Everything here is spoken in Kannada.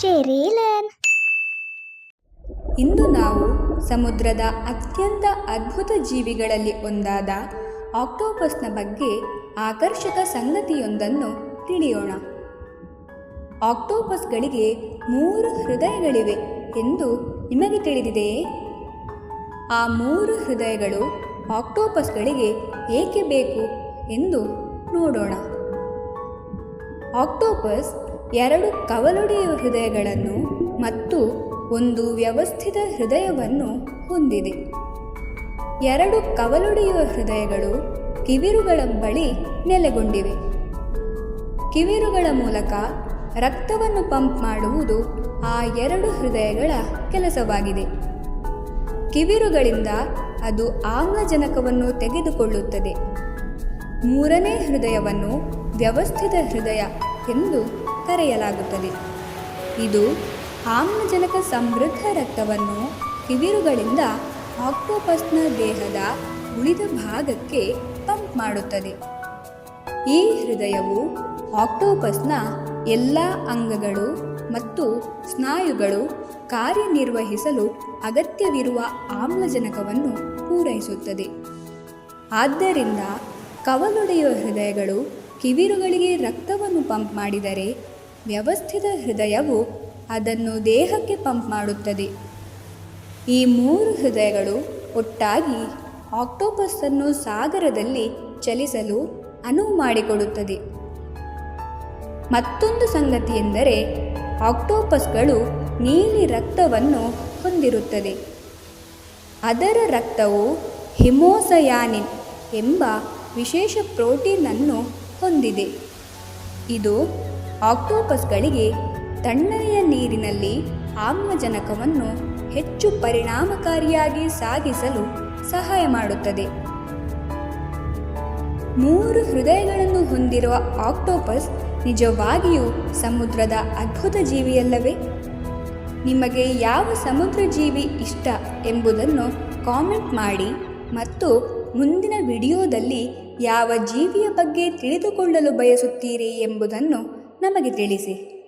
ಚೆರಿಲನ್ ಇಂದು ನಾವು ಸಮುದ್ರದ ಅತ್ಯಂತ ಅದ್ಭುತ ಜೀವಿಗಳಲ್ಲಿ ಒಂದಾದ ಆಕ್ಟೋಪಸ್ನ ಬಗ್ಗೆ ಆಕರ್ಷಕ ಸಂಗತಿಯೊಂದನ್ನು ತಿಳಿಯೋಣ. ಆಕ್ಟೋಪಸ್ಗಳಿಗೆ ಮೂರು ಹೃದಯಗಳಿವೆ ಎಂದು ನಿಮಗೆ ತಿಳಿದಿದೆಯೇ? ಆ ಮೂರು ಹೃದಯಗಳು ಆಕ್ಟೋಪಸ್ಗಳಿಗೆ ಏಕೆ ಬೇಕು ಎಂದು ನೋಡೋಣ. ಆಕ್ಟೋಪಸ್ ಎರಡು ಕವಲೊಡೆಯುವ ಹೃದಯಗಳನ್ನು ಮತ್ತು ಒಂದು ವ್ಯವಸ್ಥಿತ ಹೃದಯವನ್ನು ಹೊಂದಿದೆ. ಎರಡು ಕವಲೊಡೆಯುವ ಹೃದಯಗಳು ಕಿವಿರುಗಳ ಬಳಿ ನೆಲೆಗೊಂಡಿವೆ. ಕಿವಿರುಗಳ ಮೂಲಕ ರಕ್ತವನ್ನು ಪಂಪ್ ಮಾಡುವುದು ಆ ಎರಡು ಹೃದಯಗಳ ಕೆಲಸವಾಗಿದೆ. ಕಿವಿರುಗಳಿಂದ ಅದು ಆಮ್ಲಜನಕವನ್ನು ತೆಗೆದುಕೊಳ್ಳುತ್ತದೆ. ಮೂರನೇ ಹೃದಯವನ್ನು ವ್ಯವಸ್ಥಿತ ಹೃದಯ ಎಂದು ಕರೆಯಲಾಗುತ್ತದೆ. ಇದು ಆಮ್ಲಜನಕ ಸಮೃದ್ಧ ರಕ್ತವನ್ನು ಕಿವಿರುಗಳಿಂದ ಆಕ್ಟೋಪಸ್ನ ದೇಹದ ಉಳಿದ ಭಾಗಕ್ಕೆ ಪಂಪ್ ಮಾಡುತ್ತದೆ. ಈ ಹೃದಯವು ಆಕ್ಟೋಪಸ್ನ ಎಲ್ಲ ಅಂಗಗಳು ಮತ್ತು ಸ್ನಾಯುಗಳು ಕಾರ್ಯನಿರ್ವಹಿಸಲು ಅಗತ್ಯವಿರುವ ಆಮ್ಲಜನಕವನ್ನು ಪೂರೈಸುತ್ತದೆ. ಆದ್ದರಿಂದ ಕವಲೊಡೆಯುವ ಹೃದಯಗಳು ಕಿವಿರುಗಳಿಗೆ ರಕ್ತವನ್ನು ಪಂಪ್ ಮಾಡಿದರೆ ವ್ಯವಸ್ಥಿತ ಹೃದಯವು ಅದನ್ನು ದೇಹಕ್ಕೆ ಪಂಪ್ ಮಾಡುತ್ತದೆ. ಈ ಮೂರು ಹೃದಯಗಳು ಒಟ್ಟಾಗಿ ಆಕ್ಟೋಪಸ್ಸನ್ನು ಸಾಗರದಲ್ಲಿ ಚಲಿಸಲು ಅನುವು ಮಾಡಿಕೊಡುತ್ತದೆ. ಮತ್ತೊಂದು ಸಂಗತಿಯೆಂದರೆ ಆಕ್ಟೋಪಸ್ಗಳು ನೀಲಿ ರಕ್ತವನ್ನು ಹೊಂದಿರುತ್ತದೆ. ಅದರ ರಕ್ತವು ಹಿಮೋಸಯಾನಿನ್ ಎಂಬ ವಿಶೇಷ ಪ್ರೋಟೀನನ್ನು ಹೊಂದಿದೆ. ಇದು ಆಕ್ಟೋಪಸ್ಗಳಿಗೆ ತಣ್ಣನೆಯ ನೀರಿನಲ್ಲಿ ಆಮ್ಲಜನಕವನ್ನು ಹೆಚ್ಚು ಪರಿಣಾಮಕಾರಿಯಾಗಿ ಸಾಗಿಸಲು ಸಹಾಯ ಮಾಡುತ್ತದೆ. ಮೂರು ಹೃದಯಗಳನ್ನು ಹೊಂದಿರುವ ಆಕ್ಟೋಪಸ್ ನಿಜವಾಗಿಯೂ ಸಮುದ್ರದ ಅದ್ಭುತ ಜೀವಿಯಲ್ಲವೇ? ನಿಮಗೆ ಯಾವ ಸಮುದ್ರ ಜೀವಿ ಇಷ್ಟ ಎಂಬುದನ್ನು ಕಾಮೆಂಟ್ ಮಾಡಿ ಮತ್ತು ಮುಂದಿನ ವಿಡಿಯೋದಲ್ಲಿ ಯಾವ ಜೀವಿಯ ಬಗ್ಗೆ ತಿಳಿದುಕೊಳ್ಳಲು ಬಯಸುತ್ತೀರಿ ಎಂಬುದನ್ನು ನಮಗೆ ತಿಳಿಸಿ.